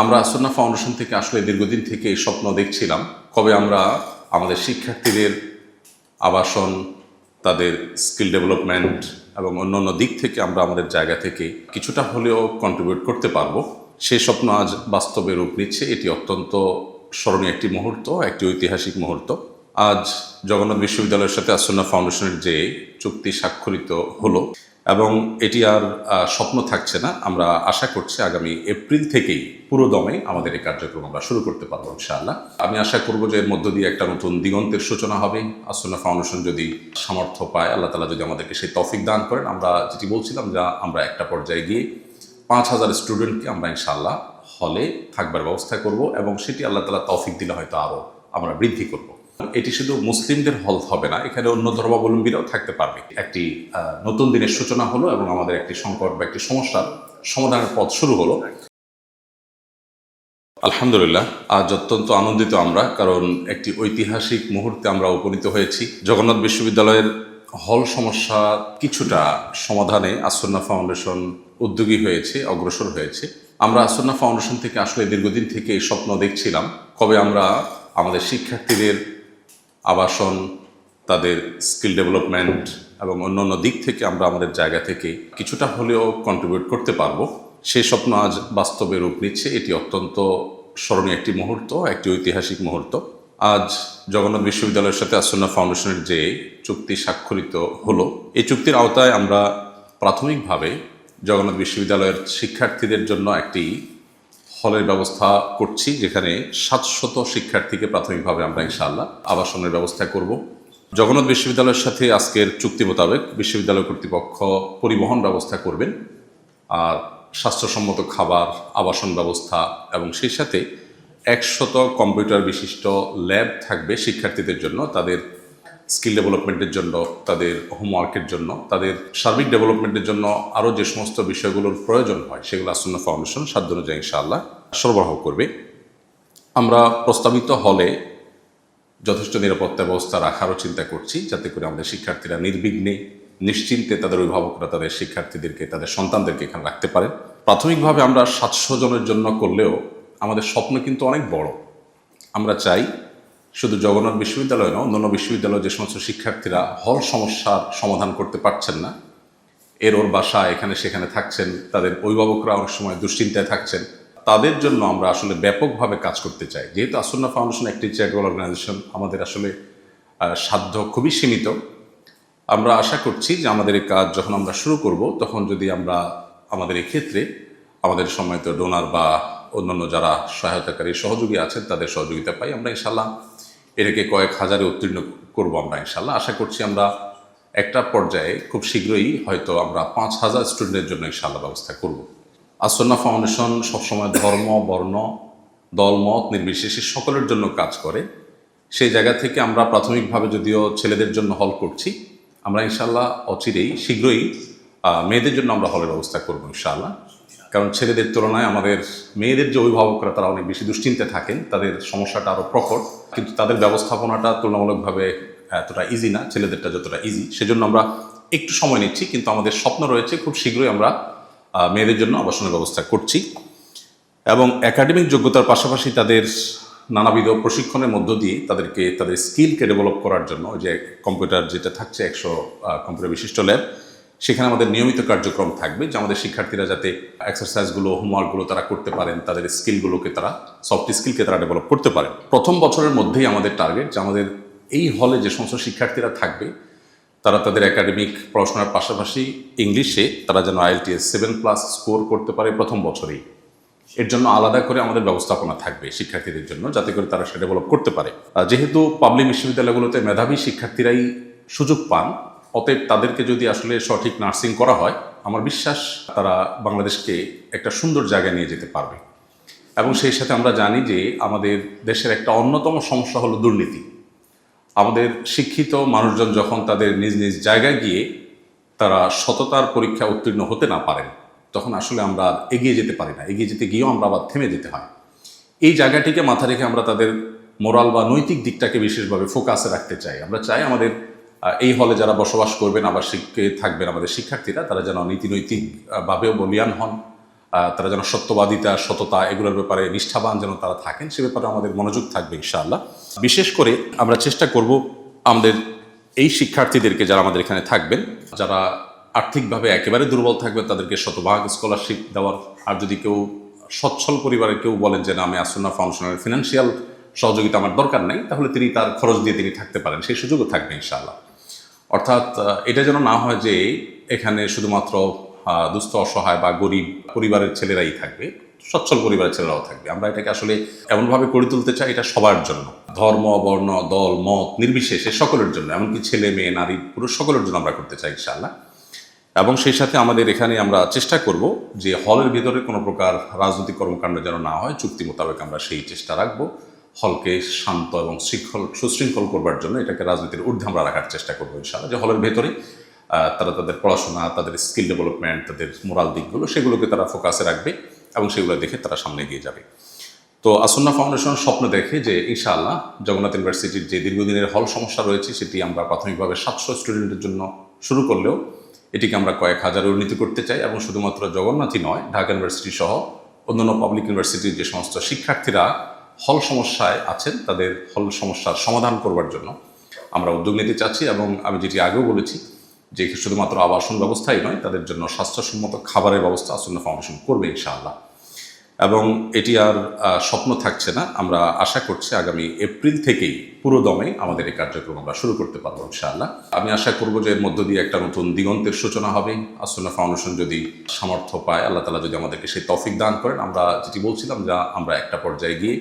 আমরা আসন্না ফাউন্ডেশন থেকে আসলে দীর্ঘদিন থেকে এই স্বপ্ন দেখছিলাম। কবে আমরা আমাদের শিক্ষার্থীদের আবাসন, তাদের স্কিল ডেভেলপমেন্ট এবং অন্যান্য দিক থেকে আমরা আমাদের জায়গা থেকে কিছুটা হলেও কন্ট্রিবিউট করতে পারব। সেই স্বপ্ন আজ বাস্তবে রূপ নিচ্ছে। এটি অত্যন্ত স্মরণীয় একটি মুহূর্ত, একটি ঐতিহাসিক মুহূর্ত। আজ জগন্নাথ বিশ্ববিদ্যালয়ের সাথে আসন্না ফাউন্ডেশনের যে চুক্তি স্বাক্ষরিত হলো এবং এটি আর স্বপ্ন থাকছে না। আমরা আশা করছি আগামী এপ্রিল থেকেই পুরো দমে আমাদের এই কার্যক্রম আমরা শুরু করতে পারব ইনশাআল্লাহ। আমি আশা করব যে এর মধ্য দিয়ে একটা নতুন দিগন্তের সূচনা হবে। আসন্না ফাউন্ডেশন যদি সামর্থ্য পায়, আল্লাহ তালা যদি আমাদেরকে সেই তফিক দান করেন। আমরা যেটি বলছিলাম যা আমরা একটা পর্যায়ে গিয়ে পাঁচ হাজার স্টুডেন্টকে আমরা ইনশাআল্লাহ হলে থাকবার ব্যবস্থা করব এবং সেটি আল্লাহ তালা তৌফিক দিলে হয়তো আরও আমরা বৃদ্ধি করব। এটি শুধু মুসলিমদের হল হবে না, এখানে অন্য ধর্মাবলম্বীরাও থাকতে পারবে। একটি নতুন দিনের সূচনা হলো এবং আমাদের একটি সংকট বা একটি সমস্যার সমাধানের পথ শুরু হলো। আলহামদুলিল্লাহ, আজ অত্যন্ত আনন্দিত আমরা, কারণ একটি ঐতিহাসিক মুহূর্তে আমরা উপনীত হয়েছি। জগন্নাথ বিশ্ববিদ্যালয়ের হল সমস্যা কিছুটা সমাধানে আসন্না ফাউন্ডেশন উদ্যোগী হয়েছে, অগ্রসর হয়েছে। আমরা আসন্না ফাউন্ডেশন থেকে আসলে দীর্ঘদিন থেকে এই স্বপ্ন দেখছিলাম। কবে আমরা আমাদের শিক্ষার্থীদের আবাসন, তাদের স্কিল ডেভেলপমেন্ট এবং অন্যান্য দিক থেকে আমরা আমাদের জায়গা থেকে কিছুটা হলেও কন্ট্রিবিউট করতে পারব। সেই স্বপ্ন আজ বাস্তবে রূপ নিচ্ছে। এটি অত্যন্ত স্মরণীয় একটি মুহূর্ত, একটি ঐতিহাসিক মুহূর্ত। আজ জগন্নাথ বিশ্ববিদ্যালয়ের সাথে আসন্না ফাউন্ডেশনের যে চুক্তি স্বাক্ষরিত হলো, এই চুক্তির আওতায় আমরা প্রাথমিকভাবে জগন্নাথ বিশ্ববিদ্যালয়ের শিক্ষার্থীদের জন্য একটি হলের ব্যবস্থা করছি, যেখানে সাতশত শিক্ষার্থীকে প্রাথমিকভাবে আমরা ইনশাআল্লাহ আবাসনের ব্যবস্থা করব। জগন্নাথ বিশ্ববিদ্যালয়ের সাথে আজকের চুক্তি মোতাবেক বিশ্ববিদ্যালয় কর্তৃপক্ষ পরিবহন ব্যবস্থা করবেন আর স্বাস্থ্যসম্মত খাবার, আবাসন ব্যবস্থা এবং সেই সাথে একশত কম্পিউটার বিশিষ্ট ল্যাব থাকবে শিক্ষার্থীদের জন্য। তাদের স্কিল ডেভেলপমেন্টের জন্য, তাদের হোমওয়ার্কের জন্য, তাদের সার্বিক ডেভেলপমেন্টের জন্য আরও যে সমস্ত বিষয়গুলোর প্রয়োজন হয়, সেগুলো আসন্ন ফাউন্ডেশন সাধ্য অনুযায়ী ইনশাআল্লাহ সরবরাহ করবে। আমরা প্রস্তাবিত হলে যথেষ্ট নিরাপত্তা ব্যবস্থা রাখারও চিন্তা করছি, যাতে করে আমাদের শিক্ষার্থীরা নির্বিঘ্নে, নিশ্চিন্তে তাদের অভিভাবকরা, তাদের শিক্ষার্থীদেরকে, তাদের সন্তানদেরকে এখানে রাখতে পারেন। প্রাথমিকভাবে আমরা সাতশো জনের জন্য করলেও আমাদের স্বপ্ন কিন্তু অনেক বড়। আমরা চাই শুধু জগন্নাথ বিশ্ববিদ্যালয় নয় অন্যান্য বিশ্ববিদ্যালয়ে যে সমস্ত শিক্ষার্থীরা হল সমস্যার সমাধান করতে পারছেন না এর ওর বাসা এখানে সেখানে থাকছেন, তাদের অভিভাবকরা অনেক সময় দুশ্চিন্তায় থাকছেন। তাদের জন্য আমরা আসলে ব্যাপকভাবে কাজ করতে চাই। যেহেতু আসন্না ফাউন্ডেশন একটি চ্যারিটেবল অর্গানাইজেশন আমাদের আসলে সাধ্য খুবই সীমিত। আমরা আশা করছি যে আমাদের এই কাজ যখন আমরা শুরু করব, তখন যদি আমরা আমাদের ক্ষেত্রে আমাদের সম্মানিত ডোনার বা অন্যান্য যারা সহায়তাকারী সহযোগী আছেন, তাদের সহযোগিতা পাই, আমরা ইনশাল্লাহ এটাকে কয়েক হাজারে উত্তীর্ণ করব আমরা ইনশাল্লাহ। আশা করছি আমরা একটা পর্যায়ে খুব শীঘ্রই হয়তো আমরা পাঁচ হাজার স্টুডেন্টের জন্য ইনশাল্লাহ ব্যবস্থা করব। আসন্না ফাউন্ডেশন সবসময় ধর্ম, বর্ণ দলমত নির্বিশেষে সকলের জন্য কাজ করে। সেই জায়গা থেকে আমরা প্রাথমিকভাবে যদিও ছেলেদের জন্য হল করছি, আমরা ইনশাল্লাহ অচিরেই শীঘ্রই মেয়েদের জন্য আমরা হলের ব্যবস্থা করব ইনশাআল্লাহ কারণ ছেলেদের তুলনায় আমাদের মেয়েদের যে অভিভাবকরা তারা অনেক বেশি দুশ্চিন্তে থাকেন, তাদের সমস্যাটা আরও প্রকট কিন্তু তাদের ব্যবস্থাপনাটা তুলনামূলকভাবে এতটা ইজি না, ছেলেদেরটা যতটা ইজি সেজন্য আমরা একটু সময় নিচ্ছি, কিন্তু আমাদের স্বপ্ন রয়েছে খুব শীঘ্রই আমরা মেয়েদের জন্য আবাসনের ব্যবস্থা করছি। এবং একাডেমিক যোগ্যতার পাশাপাশি তাদের নানাবিধ প্রশিক্ষণের মধ্য দিয়ে তাদেরকে, তাদের স্কিলকে ডেভেলপ করার জন্য যে কম্পিউটার যেটা থাকছে, একশো কম্পিউটার বিশিষ্ট ল্যাব সেখানে আমাদের নিয়মিত কার্যক্রম থাকবে যে আমাদের শিক্ষার্থীরা যাতে এক্সারসাইজগুলো হোমওয়ার্কগুলো তারা করতে পারেন, তাদের স্কিলগুলোকে তারা সফট স্কিলকে তারা ডেভেলপ করতে পারেন। প্রথম বছরের মধ্যেই আমাদের টার্গেট যে আমাদের এই হলে যে সমস্ত শিক্ষার্থীরা থাকবে, তারা তাদের একাডেমিক পড়াশোনার পাশাপাশি ইংলিশে তারা যেন আইএলটিএস সেভেন প্লাস স্কোর করতে পারে প্রথম বছরেই। এর জন্য আলাদা করে আমাদের ব্যবস্থাপনা থাকবে শিক্ষার্থীদের জন্য, যাতে করে তারা সেটা ডেভেলপ করতে পারে। যেহেতু পাবলিক বিশ্ববিদ্যালয়গুলোতে মেধাবী শিক্ষার্থীরাই সুযোগ পান অতএব তাদেরকে যদি আসলে সঠিক নার্সিং করা হয়, আমার বিশ্বাস তারা বাংলাদেশকে একটা সুন্দর জায়গায় নিয়ে যেতে পারবে। এবং সেই সাথে আমরা জানি যে আমাদের দেশের একটা অন্যতম সমস্যা হলো দুর্নীতি। আমাদের শিক্ষিত মানুষজন যখন তাদের নিজ নিজ জায়গায় গিয়ে তারা সততার পরীক্ষা উত্তীর্ণ হতে না পারেন, তখন আসলে আমরা এগিয়ে যেতে পারি না। এগিয়ে যেতে গিয়েও আমরা আবার থেমে যেতে হয়। এই জায়গাটিকে মাথা রেখে আমরা তাদের মোরাল বা নৈতিক দিকটাকে বিশেষভাবে ফোকাসে রাখতে চাই। আমরা চাই আমাদের এই হলে যারা বসবাস করবেন আবার শিক্ষে থাকবেন আমাদের শিক্ষার্থীরা তারা যেন নীতি নৈতিক আহ, ভাবেও বলিয়ান হন তারা যেন সত্যবাদিতা সততা এগুলোর ব্যাপারে নিষ্ঠাবান যেন তারা থাকেন সে ব্যাপারে আমাদের মনোযোগ থাকবে ইনশাআল্লাহ। বিশেষ করে আমরা চেষ্টা করব আমাদের এই শিক্ষার্থীদেরকে যারা আমাদের এখানে থাকবেন যারা আর্থিকভাবে একেবারে দুর্বল থাকবে তাদেরকে শতভাগ স্কলারশিপ দেওয়ার আর যদি কেউ সচ্ছল পরিবারের কেউ বলেন যে না আমি আসন্না ফাউন্ডেশনের ফিনান্সিয়াল সহযোগিতা আমার দরকার নেই তাহলে তিনি তার খরচ দিয়ে তিনি থাকতে পারেন সেই সুযোগও থাকবে ইনশাআল্লাহ। অর্থাৎ এটা যেন না হয় যে এখানে শুধুমাত্র দুস্থ, অসহায় বা গরিব পরিবারের ছেলেরাই থাকবে, সচ্ছল পরিবারের ছেলেরাও থাকবে। আমরা এটাকে আসলে এমনভাবে গড়ে তুলতে চাই, এটা সবার জন্য। ধর্ম, বর্ণ, দল, মত, নির্বিশেষে সকলের জন্য, এমনকি ছেলে, মেয়ে, নারী, পুরুষ, সকলের জন্য আমরা করতে চাই, ইনশাআল্লাহ। এবং সেই সাথে আমাদের এখানে আমরা চেষ্টা করব যে হলের ভিতরে কোনো প্রকার রাজনৈতিক কর্মকাণ্ড যেন না হয়, চুক্তি মোতাবেক আমরা সেই চেষ্টা রাখব। হলকে শান্ত এবং শৃঙ্খল, সুশৃঙ্খল করবার জন্য এটাকে রাজনীতির ঊর্ধ্বে আমরা রাখার চেষ্টা করব ইনশাআল্লাহ। যে হলের ভেতরে তারা তাদের পড়াশোনা, তাদের স্কিল ডেভেলপমেন্ট, তাদের মোরাল দিকগুলো, সেগুলোকে তারা ফোকাসে রাখবে এবং সেগুলো দেখে তারা সামনে এগিয়ে যাবে। তো আসন্না ফাউন্ডেশন স্বপ্ন দেখে যে ইনশাআল্লাহ জগন্নাথ ইউনিভার্সিটির যে দীর্ঘদিনের হল সমস্যা রয়েছে, সেটি আমরা প্রাথমিকভাবে সাতশো স্টুডেন্টের জন্য শুরু করলেও এটিকে আমরা কয়েক হাজার উন্নীত করতে চাই এবং শুধুমাত্র জগন্নাথই নয়, ঢাকা ইউনিভার্সিটি সহ অন্যান্য পাবলিক ইউনিভার্সিটির যে সমস্ত শিক্ষার্থীরা হল সমস্যায় আছেন, তাদের হল সমস্যার সমাধান করবার জন্য আমরা উদ্যোগ নিতে চাচ্ছি এবং আমি যেটি আগেও বলেছি যে শুধুমাত্র আবাসন ব্যবস্থাই নয়, তাদের জন্য স্বাস্থ্যসম্মত খাবারের ব্যবস্থা আসন্ন ফাউন্ডেশন করবে ইনশাআল্লাহ। এবং এটি আর স্বপ্ন থাকছে না, আমরা আশা করছি আগামী এপ্রিল থেকেই পুরো দমে আমাদের এই কার্যক্রম আমরা শুরু করতে পারব ইনশাআল্লাহ। আমি আশা করব যে এর মধ্য দিয়ে একটা নতুন দিগন্তের সূচনা হবে, আসন্ন ফাউন্ডেশন যদি সামর্থ্য পায়, আল্লাহ তালা যদি আমাদেরকে সেই তফিক দান করেন। আমরা যেটি বলছিলাম যা আমরা একটা পর্যায়ে গিয়ে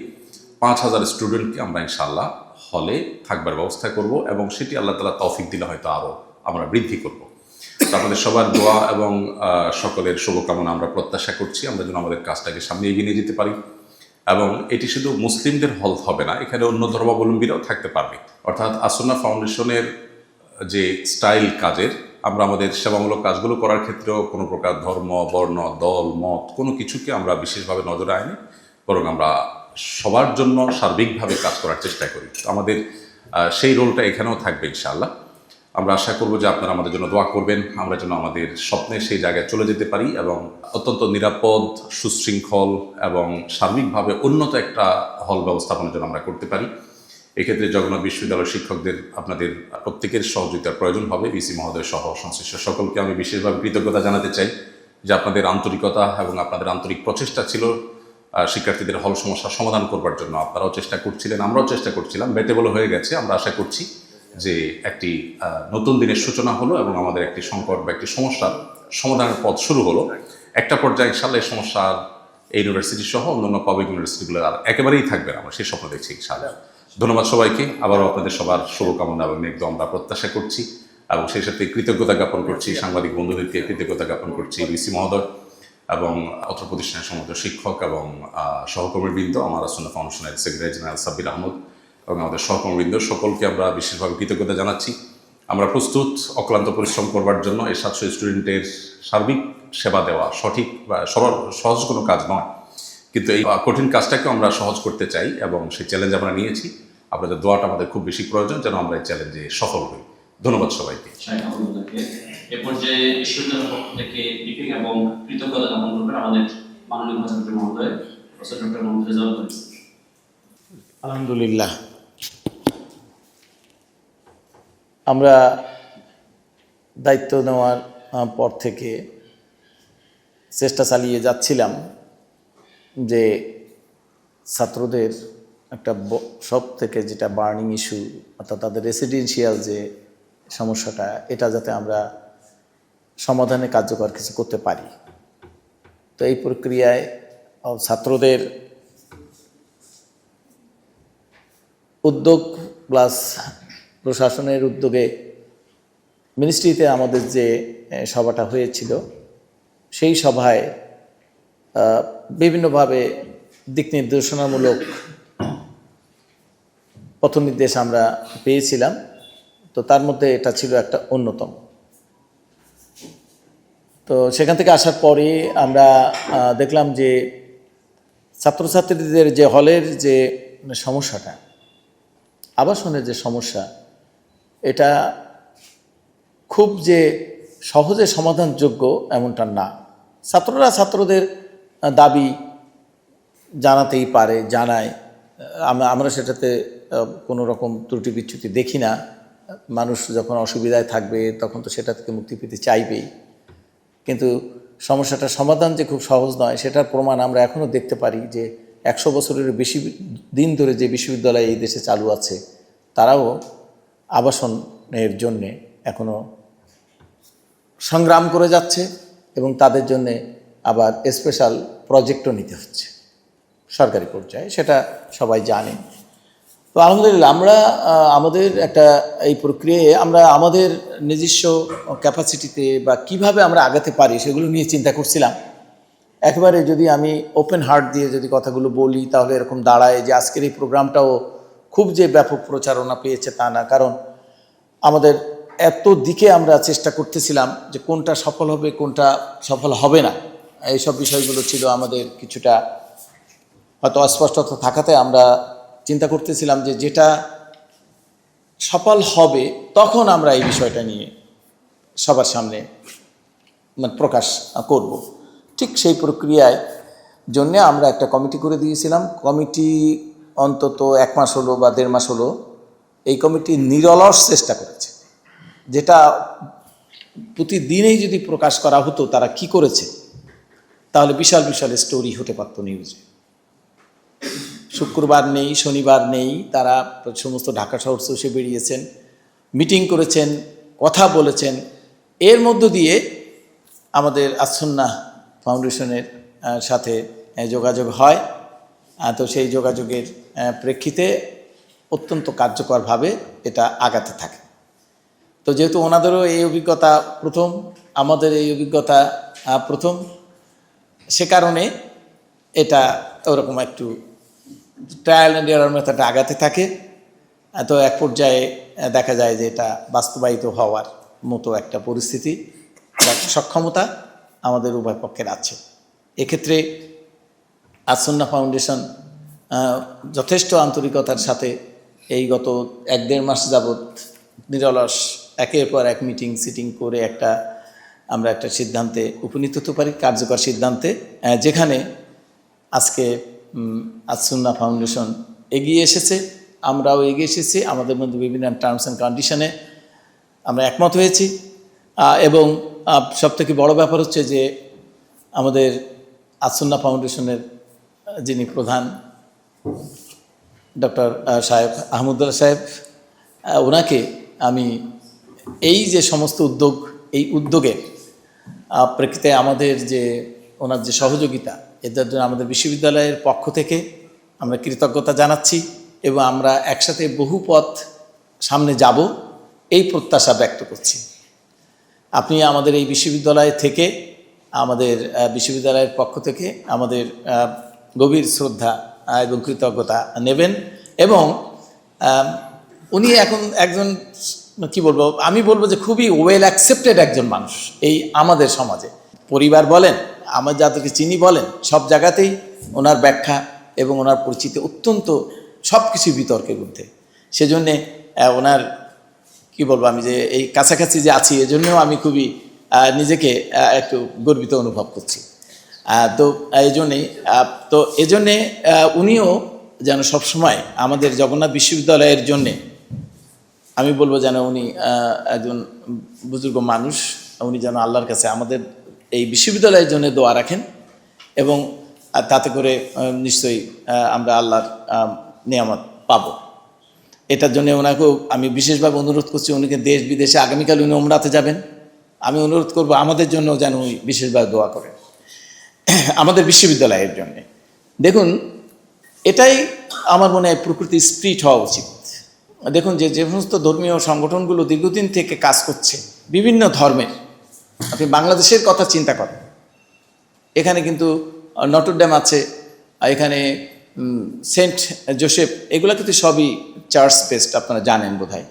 পাঁচ হাজার স্টুডেন্টকে আমরা ইনশাআল্লাহ হলে থাকবার ব্যবস্থা করব এবং সেটি আল্লাহ তালা তৌফিক দিলে হয়তো আরও আমরা বৃদ্ধি করব। আপনাদের সবার দোয়া এবং সকলের শুভকামনা আমরা প্রত্যাশা করছি। আমরা যেন আমাদের কাজটাকে সামনে এগিয়ে নিয়ে যেতে পারি এবং এটি শুধু মুসলিমদের হল হবে না, এখানে অন্য ধর্মাবলম্বীরাও থাকতে পারবে। অর্থাৎ আসন্না ফাউন্ডেশনের যে স্টাইল কাজের, আমরা আমাদের সেবামূলক কাজগুলো করার ক্ষেত্রেও কোনো প্রকার ধর্ম, বর্ণ, দল, মত কোনো কিছুকে আমরা বিশেষভাবে নজরে আনি বরং আমরা সবার জন্য সার্বিকভাবে কাজ করার চেষ্টা করি। তো আমাদের সেই রোলটা এখানেও থাকবে ইনশাআল্লাহ। আমরা আশা করব যে আপনারা আমাদের জন্য দোয়া করবেন। আমরা যেন আমাদের স্বপ্নের সেই জায়গায় চলে যেতে পারি এবং অত্যন্ত নিরাপদ, সুশৃঙ্খল এবং সার্বিকভাবে উন্নত একটা হল ব্যবস্থাপনার জন্য আমরা করতে পারি। এক্ষেত্রে জগন্নাথ বিশ্ববিদ্যালয়ের শিক্ষকদের, আপনাদের প্রত্যেকের সহযোগিতার প্রয়োজন হবে। বিসি মহোদয় সহ সংশ্লিষ্ট সকলকে আমি বিশেষভাবে কৃতজ্ঞতা জানাতে চাই যে আপনাদের আন্তরিকতা এবং আপনাদের আন্তরিক প্রচেষ্টা ছিল শিক্ষার্থীদের হল সমস্যার সমাধান করবার জন্য আপনারাও চেষ্টা করছিলেন, আমরাও চেষ্টা করছিলাম, বেটেবল হয়ে গেছে। আমরা আশা করছি যে একটি নতুন দিনের সূচনা হলো এবং আমাদের একটি সংকট বা একটি সমস্যার সমাধানের পথ শুরু হলো। একটা পর্যায়ে ইনশাল্লাহ এই সমস্যার এই ইউনিভার্সিটি সহ অন্যান্য পাবলিক ইউনিভার্সিটিগুলো আর একেবারেই থাকবে না। আমরা সেই স্বপ্ন দেখছি ইনশাল্লাহ ধন্যবাদ সবাইকে। আবারও আপনাদের সবার শুভকামনা এবং নেক আমরা প্রত্যাশা করছি এবং সেই সাথে কৃতজ্ঞতা জ্ঞাপন করছি, সাংবাদিক বন্ধুদেরকে কৃতজ্ঞতা জ্ঞাপন করছি বিসি মহোদয়। এবং অত্র প্রতিষ্ঠানের সমস্ত শিক্ষক এবং সহকর্মীবৃন্দ, আমার আসন্ন ফাউন্ডেশনের সেক্রেটারি জেনারেল সাব্বির আহমদ এবং আমাদের সহকর্মীবৃন্দ সকলকে আমরা বিশেষভাবে কৃতজ্ঞতা জানাচ্ছি। আমরা প্রস্তুত অক্লান্ত পরিশ্রম করবার জন্য এই সাতশো স্টুডেন্টের সার্বিক সেবা দেওয়া সঠিক বা সরল, সহজ কোনো কাজ নয়। কিন্তু এই কঠিন কাজটাকেও আমরা সহজ করতে চাই এবং সেই চ্যালেঞ্জ আমরা নিয়েছি। আপনাদের দোয়াটা আমাদের খুব বেশি প্রয়োজন যেন আমরা এই চ্যালেঞ্জে সফল হই। ধন্যবাদ সবাইকে। এ পর্যায়ে পক্ষ থেকে ব্রিফিং এবং কৃতজ্ঞতা জ্ঞাপন করবেন আমাদের মাননীয় উপাচার্য মহোদয়, প্রফেসর ডক্টর মোহাম্মদ রেজাউল আলহামদুলিল্লাহ। আমরা দায়িত্ব নেওয়ার পর থেকে চেষ্টা চালিয়ে যাচ্ছিলাম যে ছাত্রদের একটা সব থেকে যেটা বার্নিং ইস্যু, অর্থাৎ তাদের রেসিডেন্সিয়াল যে সমস্যাটা, এটা যাতে আমরা সমাধানে কার্যকর কিছু করতে পারি। তো এই প্রক্রিয়ায় ছাত্রদের উদ্যোগ প্লাস প্রশাসনের উদ্যোগে মিনিস্ট্রিতে আমাদের যে সভাটা হয়েছিল, সেই সভায় বিভিন্নভাবে দিক নির্দেশনামূলক পথ নির্দেশ আমরা পেয়েছিলাম। তো তার মধ্যে এটা ছিল একটা অন্যতম। তো সেখান থেকে আসার পরে আমরা দেখলাম যে ছাত্রছাত্রীদের যে হলের যে সমস্যাটা, আবাসনের যে সমস্যা, এটা খুব যে সহজে সমাধানযোগ্য এমনটা না। ছাত্ররা ছাত্রদের দাবি জানাতেই পারে, জানায়। আমরা সেটাতে কোনো রকম ত্রুটি বিচ্যুতি দেখি না। মানুষ যখন অসুবিধায় থাকবে, তখন তো সেটা থেকে মুক্তি পেতে চাইবেই। কিন্তু সমস্যাটার সমাধান যে খুব সহজ নয়, সেটার প্রমাণ আমরা এখনও দেখতে পারি যে একশো বছরের বেশি দিন ধরে যে বিশ্ববিদ্যালয় এই দেশে চালু আছে, তারাও আবাসনের জন্যে এখনও সংগ্রাম করে যাচ্ছে এবং তাদের জন্যে আবার স্পেশাল প্রজেক্টও নিতে হচ্ছে। সরকারি পর্যায়ে, সেটা সবাই জানে তো আলহামদুলিল্লাহ, আমরা আমাদের একটা এই প্রক্রিয়ায় আমরা আমাদের নিজস্ব ক্যাপাসিটিতে বা কীভাবে আমরা আগাতে পারি সেগুলো নিয়ে চিন্তা করছিলাম। একবারে যদি আমি ওপেন হার্ট দিয়ে যদি কথাগুলো বলি, তাহলে এরকম দাঁড়ায় যে আজকের এই প্রোগ্রামটাও খুব যে ব্যাপক প্রচারণা পেয়েছে তা না। কারণ আমাদের এত দিকে আমরা চেষ্টা করতেছিলাম যে কোনটা সফল হবে, কোনটা সফল হবে না। এইসব বিষয়গুলো ছিল আমাদের কিছুটা হয়তো অস্পষ্টতা থাকাতে আমরা চিন্তা করতেছিলাম যে যেটা সফল হবে, তখন আমরা এই বিষয়টা নিয়ে সবার সামনে মানে প্রকাশ করব। ঠিক সেই প্রক্রিয়ায় জন্যে আমরা একটা কমিটি করে দিয়েছিলাম। কমিটি অন্তত এক মাস হলো বা দেড় মাস হলো এই কমিটি নিরলস চেষ্টা করেছে। যেটা প্রতিদিনেই যদি প্রকাশ করা হতো তারা কি করেছে, তাহলে বিশাল বিশাল স্টোরি হতে পারতো নিউজে শুক্রবার নেই, শনিবার নেই, তারা সমস্ত ঢাকা শহর চষে বেরিয়েছেন, মিটিং করেছেন, কথা বলেছেন। এর মধ্য দিয়ে আমাদের আসন্না ফাউন্ডেশনের সাথে যোগাযোগ হয়। তো সেই যোগাযোগের প্রেক্ষিতে অত্যন্ত কার্যকরভাবে এটা আগাতে থাকে। তো যেহেতু ওনাদেরও এই অভিজ্ঞতা প্রথম, আমাদের এই অভিজ্ঞতা প্রথম, সে কারণে এটা ওরকম একটু ট্রায়াল অ্যান্ড এরার মেথডে আগাতে থাকে। তো এক পর্যায়ে দেখা যায় যে এটা বাস্তবায়িত হওয়ার মতো একটা পরিস্থিতি সক্ষমতা আমাদের উভয় পক্ষের আছে। এক্ষেত্রে আসন্না ফাউন্ডেশন যথেষ্ট আন্তরিকতার সাথে এই গত এক দেড় মাস যাবৎ নিরলস একের পর এক মিটিং, সিটিং করে একটা, আমরা একটা সিদ্ধান্তে উপনীত হতে পারি, কার্যকর সিদ্ধান্তে যেখানে আজকে আসুন্না ফাউন্ডেশন এগিয়ে এসেছে, আমরাও এগিয়ে এসেছি, আমাদের মধ্যে বিভিন্ন টার্মস অ্যান্ড কন্ডিশনে আমরা একমত হয়েছি। এবং সব থেকে বড় ব্যাপার হচ্ছে যে, আমাদের আসুন্না ফাউন্ডেশনের যিনি প্রধান, ডক্টর সাহেব আহমদুল্লাহ সাহেব ওনাকে আমি এই যে সমস্ত উদ্যোগ, এই উদ্যোগের প্রেক্ষিতে আমাদের যে, ওনার যে সহযোগিতা এদের জন্য আমাদের বিশ্ববিদ্যালয়ের পক্ষ থেকে আমরা কৃতজ্ঞতা জানাচ্ছি এবং আমরা একসাথে বহু পথ সামনে যাব এই প্রত্যাশা ব্যক্ত করছি। আপনি আমাদের এই বিশ্ববিদ্যালয় থেকে, আমাদের বিশ্ববিদ্যালয়ের পক্ষ থেকে আমাদের গভীর শ্রদ্ধা এবং কৃতজ্ঞতা নেবেন এবং উনি এখন একজন, কি বলব, আমি বলব যে খুবই ওয়েল অ্যাকসেপ্টেড একজন মানুষ এই আমাদের সমাজে। পরিবার বলেন আমার যাদেরকে চিনি বলেন, সব জায়গাতেই ওনার ব্যাখ্যা এবং ওনার পরিচিতি অত্যন্ত সব কিছু বিতর্কের মধ্যে। সেজন্যে ওনার, কি বলব আমি যে, এই কাছাকাছি যে আছি, এজন্যও আমি খুবই নিজেকে একটু গর্বিত অনুভব করছি। তো এই জন্যে তো এজন্যে উনিও যেন সবসময় আমাদের জগন্নাথ বিশ্ববিদ্যালয়ের জন্যে, আমি বলব যেন উনি একজন বুজুর্গ মানুষ, উনি যেন আল্লাহর কাছে আমাদের এই বিশ্ববিদ্যালয়ের জন্য দোয়া রাখেন এবং তাতে করে নিশ্চয়ই আমরা আল্লাহর নিয়ামত পাবো। এটার জন্য ওনাকেও আমি বিশেষভাবে অনুরোধ করছি উনিকে দেশ বিদেশে আগামীকাল উনি ওমরাতে যাবেন? আমি অনুরোধ করব আমাদের জন্য যেন উনি বিশেষভাবে দোয়া করেন। আমাদের বিশ্ববিদ্যালয়ের জন্যে। দেখুন, এটাই আমার মনে হয় প্রকৃতির স্প্রিট হওয়া উচিত। দেখুন যে যে সমস্ত ধর্মীয় সংগঠনগুলো দীর্ঘদিন থেকে কাজ করছে, বিভিন্ন ধর্মের আপনি বাংলাদেশের কথা চিন্তা করেন। এখানে কিন্তু নটরড্যাম আছে এখানে সেন্ট জোসেফ এগুলো কিন্তু সবই চার্চ বেসড আপনারা জানেন বোধ হয়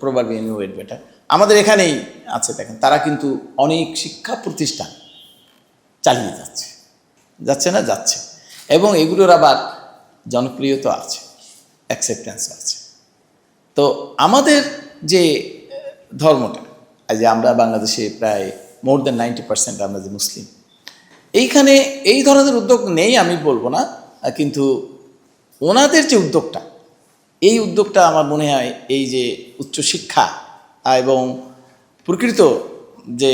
প্রবারবি ইউনিট বেটা আমাদের এখানেই আছে, দেখেন, তারা কিন্তু অনেক শিক্ষা প্রতিষ্ঠান চালিয়ে যাচ্ছে। যাচ্ছে না, যাচ্ছে। এবং এগুলোর আবার জনপ্রিয়তা আছে অ্যাকসেপ্টেন্স আছে। তো আমাদের যে ধর্মটা আজ আমরা বাংলাদেশে প্রায় মোর দেন নাইনটি পার্সেন্ট আমরা যে মুসলিম। এইখানে এই ধরনের উদ্যোগ নেই আমি বলব না, কিন্তু ওনাদের যে উদ্যোগটা, এই উদ্যোগটা আমার মনে হয় এই যে উচ্চশিক্ষা এবং প্রকৃত যে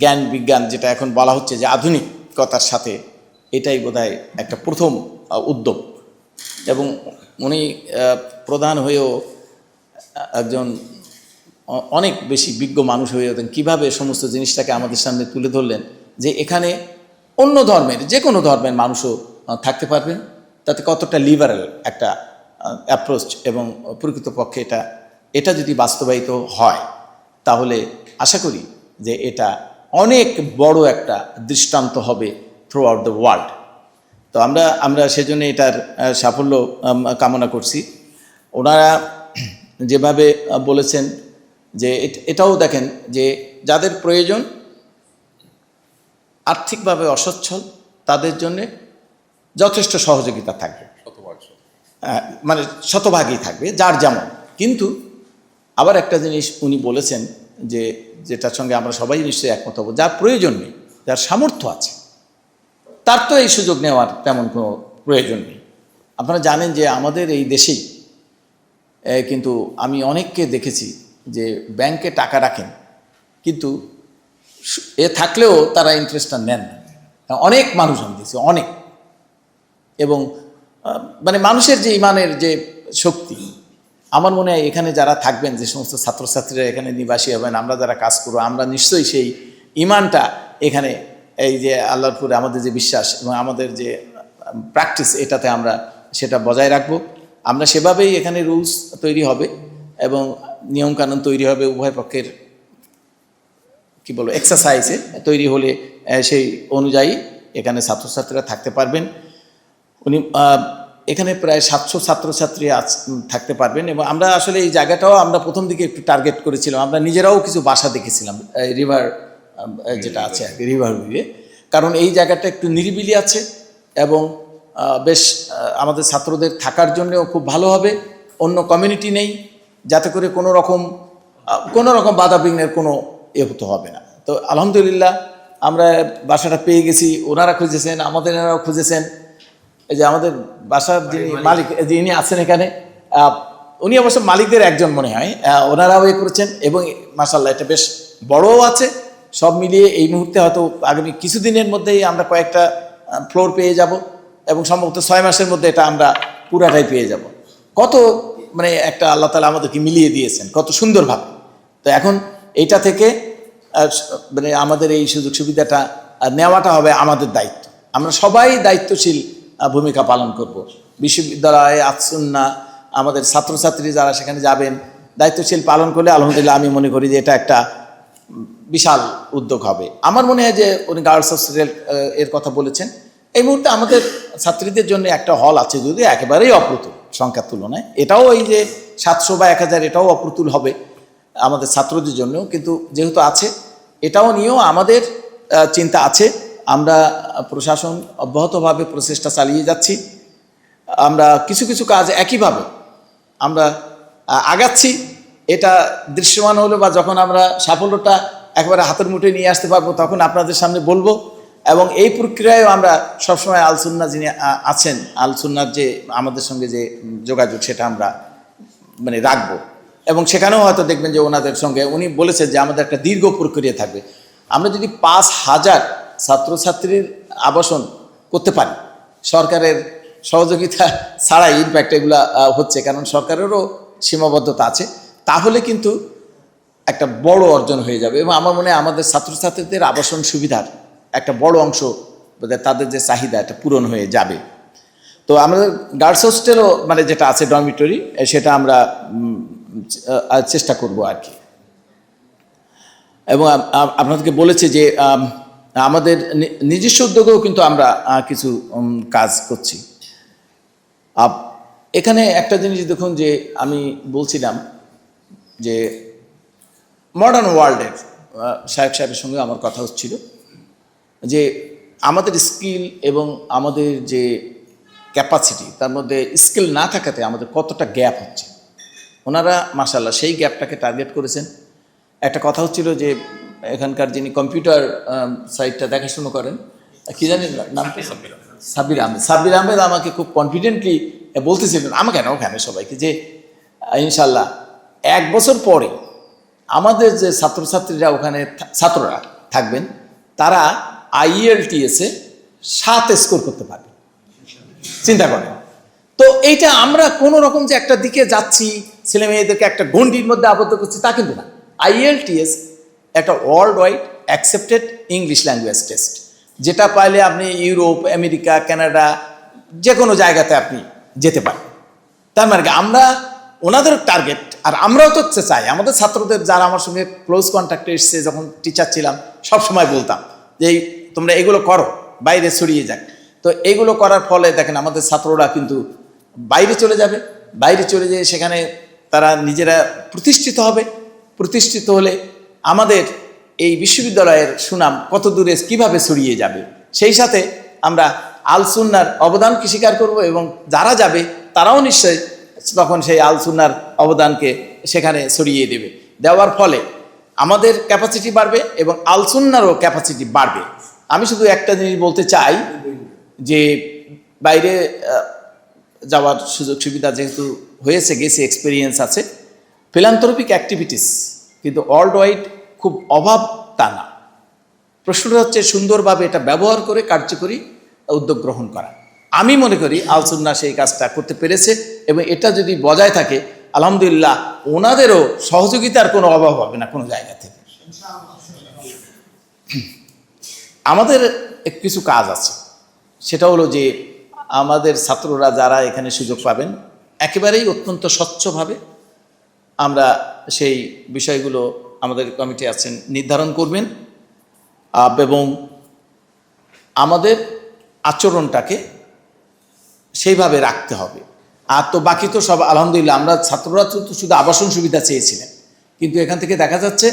জ্ঞান বিজ্ঞান যেটা এখন বলা হচ্ছে যে আধুনিকতার সাথে, এটাই বোধহয় একটা প্রথম উদ্যোগ। এবং উনি প্রধান হয়েও একজন অনেক বেশি বিজ্ঞ মানুষ হয়ে যেতেন। কীভাবে সমস্ত জিনিসটাকে আমাদের সামনে তুলে ধরলেন? যে এখানে অন্য ধর্মের, যে কোনো ধর্মের মানুষও থাকতে পারবেন তাতে কতটা লিবারেল একটা অ্যাপ্রোচ এবং প্রকৃতপক্ষে এটা এটা যদি বাস্তবায়িত হয়, তাহলে আশা করি যে এটা অনেক বড় একটা দৃষ্টান্ত হবে থ্রু আউট দ্য ওয়ার্ল্ড তো আমরা আমরা সেজন্য এটার সাফল্য কামনা করছি। ওনারা যেভাবে বলেছেন যে এট- এটাও দেখেন যে যাদের প্রয়োজন আর্থিকভাবে অসচ্ছল তাদের জন্যে যথেষ্ট সহযোগিতা থাকবে। মানে শতভাগই থাকবে যার যেমন। কিন্তু আবার একটা জিনিস উনি বলেছেন যে যেটার সঙ্গে আমরা সবাই নিশ্চয়ই একমত হব যার প্রয়োজন নেই যার সামর্থ্য আছে তার তো এই সুযোগ নেওয়ার তেমন কোনো প্রয়োজন নেই। আপনারা জানেন যে আমাদের এই দেশেই কিন্তু আমি অনেককে দেখেছি যে ব্যাংকে টাকা রাখেন, কিন্তু এ থাকলেও তারা ইন্টারেস্টটা নেন অনেক মানুষ আমি দেখছি অনেক। এবং মানে মানুষের যে ইমানের যে শক্তি, আমার মনে হয় এখানে যারা থাকবেন, যে সমস্ত ছাত্রছাত্রীরা এখানে নিবাসী হবেন, আমরা যারা কাজ করব, আমরা নিশ্চয়ই সেই ইমানটা এখানে, এই যে আল্লাহর পুরে আমাদের যে বিশ্বাস এবং আমাদের যে প্র্যাকটিস এটাতে আমরা সেটা বজায় রাখব। আমরা সেভাবেই এখানে রুলস তৈরি হবে এবং নিয়মকানুন তৈরি হবে উভয় পক্ষের, কি বলব এক্সারসাইজে তৈরি হলে সেই অনুযায়ী এখানে ছাত্রছাত্রীরা থাকতে পারবেন। উনি এখানে প্রায় সাতশো ছাত্রছাত্রী থাকতে পারবেন এবং আমরা আসলে এই জায়গাটাও আমরা প্রথম দিকে একটু টার্গেট করেছিলাম। আমরা নিজেরাও কিছু বাসা দেখেছিলাম রিভার যেটা আছে আর কি রিভার ভিউয়ে কারণ এই জায়গাটা একটু নিরিবিলি আছে এবং বেশ আমাদের ছাত্রদের থাকার জন্যও খুব ভালো হবে। অন্য কমিউনিটি নেই। যাতে করে কোনো রকম কোনো রকম বাধা বিঘ্নের কোনো এ হতে হবে না। তো আলহামদুলিল্লাহ আমরা বাসাটা পেয়ে গেছি। ওনারা খুঁজেছেন আমাদের এনারাও খুঁজেছেন। এই যে আমাদের বাসার যিনি মালিক যিনি আছেন এখানে উনি অবশ্য মালিকদের একজন মনে হয়। ওনারাও এ করেছেন এবং মাসাল্লাহ এটা বেশ বড়ও আছে। সব মিলিয়ে এই মুহূর্তে হয়তো আগামী কিছুদিনের মধ্যেই আমরা কয়েকটা ফ্লোর পেয়ে যাব এবং সম্ভবত ছয় মাসের মধ্যে এটা আমরা পুরাটাই পেয়ে যাব। কত মানে একটা আল্লাহ তালা আমাদেরকে মিলিয়ে দিয়েছেন। কত সুন্দরভাবে তো এখন এইটা থেকে মানে আমাদের এই সুযোগ সুবিধাটা নেওয়াটা হবে আমাদের দায়িত্ব। আমরা সবাই দায়িত্বশীল ভূমিকা পালন করব। বিশ্ববিদ্যালয়ে আসুন্না আমাদের ছাত্রছাত্রী যারা সেখানে যাবেন, দায়িত্বশীল পালন করলে আলহামদুলিল্লাহ আমি মনে করি যে এটা একটা বিশাল উদ্যোগ হবে। আমার মনে হয় যে উনি গার্লস হস্টেল এর কথা বলেছেন। এই মুহূর্তে আমাদের ছাত্রীদের জন্য একটা হল আছে যদি একেবারেই অপ্রতুল সংখ্যার তুলনায়। এটাও এই যে সাতশো বা এক হাজার এটাও অপ্রতুল হবে আমাদের ছাত্রদের জন্য কিন্তু যেহেতু আছে, এটাও নিয়েও আমাদের চিন্তা আছে। আমরা প্রশাসন অব্যাহতভাবে প্রচেষ্টা চালিয়ে যাচ্ছি। আমরা কিছু কিছু কাজ একইভাবে আমরা আগাচ্ছি। এটা দৃশ্যমান হলো বা যখন আমরা সাফল্যটা একবারে হাতের মুঠে নিয়ে আসতে পারব, তখন আপনাদের সামনে বলব। এবং এই প্রক্রিয়ায় আমরা সবসময় আলসুন্না যিনি আছেন আলসুন্নার যে আমাদের সঙ্গে যে যোগাযোগ সেটা আমরা মানে রাখব। এবং সেখানেও হয়তো দেখবেন যে ওনাদের সঙ্গে উনি বলেছেন যে আমাদের একটা দীর্ঘ প্রক্রিয়া থাকবে। আমরা যদি পাঁচ হাজার ছাত্রছাত্রীর আবাসন করতে পারি, সরকারের সহযোগিতা ছাড়াই ইনফ্যাক্ট এগুলা হচ্ছে। কারণ সরকারেরও সীমাবদ্ধতা আছে। তাহলে কিন্তু একটা বড় অর্জন হয়ে যাবে। এবং আমার মনে হয় আমাদের ছাত্রছাত্রীদের আবাসন সুবিধার একটা বড় অংশ তাদের যে চাহিদা এটা পূরণ হয়ে যাবে। তো আমাদের গার্লস হোস্টেলও মানে যেটা আছে ডরমিটরি সেটা আমরা চেষ্টা করব আর কি। এবং আপ- আপ- আপনাদেরকে বলেছে যে আমাদের নিজস্ব উদ্যোগেও কিন্তু আমরা কিছু কাজ করছি। এখানে একটা জিনিস দেখুন যে আমি বলছিলাম যে মডার্ন ওয়ার্ল্ডের সাহেব সাহেবের সঙ্গে আমার কথা হচ্ছিল। যে আমাদের স্কিল এবং আমাদের যে ক্যাপাসিটি তার মধ্যে স্কিল না থাকাতে আমাদের কতটা গ্যাপ হচ্ছে। ওনারা মাসাল্লাহ সেই গ্যাপটাকে টার্গেট করেছেন। একটা কথা হচ্ছিল যে এখানকার যিনি কম্পিউটার সাইটটা দেখাশুনো করেন কি জানি নাম? সাব্বির আহমেদ। সাব্বির আহমেদ। আমাকে খুব কনফিডেন্টলি বলতেছিলেন আমাকে কেন ওখানে? সবাইকে যে ইনশাল্লাহ এক বছর পরে আমাদের যে ছাত্রছাত্রীরা ওখানে ছাত্ররা থাকবেন তারা আইএলটিএসে সাত স্কোর করতে পারবে। চিন্তা করেন। তো এইটা আমরা কোনো রকম যে একটা দিকে যাচ্ছি, ছেলে মেয়েদেরকে একটা গণ্ডির মধ্যে আবদ্ধ করছি তা কিন্তু না। আইএলটিএস একটা world wide accepted English language test যেটা পাইলে আপনি ইউরোপ, আমেরিকা, কানাডা যে কোনো জায়গাতে আপনি যেতে পারেন তার মানে আমরা ওনাদের টার্গেট আর আমরাও তো চাই। আমাদের ছাত্রদের যারা আমার সঙ্গে ক্লোজ কন্ট্যাক্টে এসছে, যখন টিচার ছিলাম সব সময় বলতাম যে তোমরা এগুলো করো, বাইরে ছড়িয়ে যাক। তো এগুলো করার ফলে দেখেন আমাদের ছাত্ররা কিন্তু বাইরে চলে যাবে। বাইরে চলে যেয়ে সেখানে তারা নিজেরা প্রতিষ্ঠিত হবে। প্রতিষ্ঠিত হলে আমাদের এই বিশ্ববিদ্যালয়ের সুনাম কত দূরে, কীভাবে ছড়িয়ে যাবে? সেই সাথে আমরা আলসুন্নার অবদানকে স্বীকার করব এবং যারা যাবে, তারাও নিশ্চয়ই তখন সেই আলসুন্নার অবদানকে সেখানে ছড়িয়ে দেবে। দেওয়ার ফলে আমাদের ক্যাপাসিটি বাড়বে এবং আলসুন্নারও ক্যাপাসিটি বাড়বে। আমি শুধু একটা জিনিস বলতে চাই যে বাইরে যাওয়ার সুযোগ সুবিধা যেহেতু হয়েছে, গেছে এক্সপিরিয়েন্স আছে ফিলান্থ্রপিক অ্যাক্টিভিটিস কিন্তু ওয়ার্ল্ড ওয়াইড খুব অভাব তা না। প্রশ্নটা হচ্ছে সুন্দরভাবে এটা ব্যবহার করে কার্যকরী উদ্যোগ গ্রহণ করা। আমি মনে করি আলসুন্না সেই কাজটা করতে পেরেছে এবং এটা যদি বজায় থাকে, আলহামদুলিল্লাহ ওনাদেরও সহযোগিতার কোনো অভাব হবে না কোনো জায়গা থেকে। আমাদের কিছু কাজ আছে। সেটা হলো যে আমাদের ছাত্ররা যারা এখানে সুযোগ পাবেন, একেবারেই অত্যন্ত স্বচ্ছভাবে আমরা সেই বিষয়গুলো আমাদের কমিটি আছেন নির্ধারণ করবেন এবং আমাদের আচরণটাকে সেইভাবে রাখতে হবে। আর তো বাকি তো সব আলহামদুলিল্লাহ, আমরা ছাত্ররা তো শুধু আবাসন সুবিধা চেয়েছিলেন। কিন্তু এখান থেকে দেখা যাচ্ছে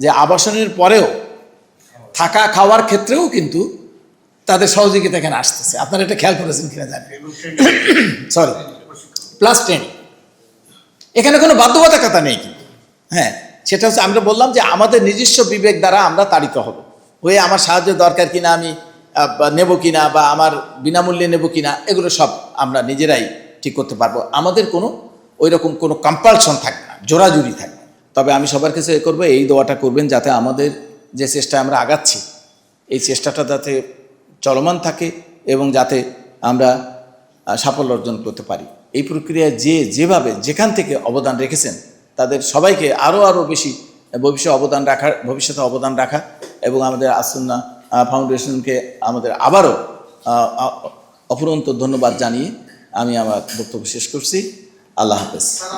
যে আবাসনের পরেও থাকা খাওয়ার ক্ষেত্রেও কিন্তু তাদের সহযোগিতা এখানে আসতেছে। আপনারা এটা খেয়াল করেছেন কিনা জানেন সরি প্লাস টেন এখানে কোনো বাধ্যবাধকতা নেই কিন্তু। হ্যাঁ সেটা হচ্ছে আমরা বললাম যে আমাদের নিজস্ব বিবেক দ্বারা আমরা তাড়িত হব। হয়ে আমার সাহায্য দরকার কিনা আমি নেব কিনা বা আমার বিনামূল্যে নেব কিনা এগুলো সব আমরা নিজেরাই ঠিক করতে পারব। আমাদের কোনো ওই রকম কোনো কম্পালশন থাকবে না জোরাজুরি থাকবে তবে আমি সবার কাছে এ করব এই দোয়াটা করবেন যাতে আমাদের যে চেষ্টা আমরা আগাচ্ছি, এই চেষ্টাটা যাতে চলমান থাকে এবং যাতে আমরা সাফল্য অর্জন করতে পারি। এই প্রক্রিয়ায় যে যেভাবে যেখান থেকে অবদান রেখেছেন, তাদের সবাইকে আরও আরও বেশি ভবিষ্যতে অবদান রাখার, ভবিষ্যতে অবদান রাখা এবং আমাদের আসন্না ফাউন্ডেশনকে আমাদের আবারও অফুরন্ত ধন্যবাদ জানিয়ে আমি আমার বক্তব্য শেষ করছি। আল্লাহ হাফেজ।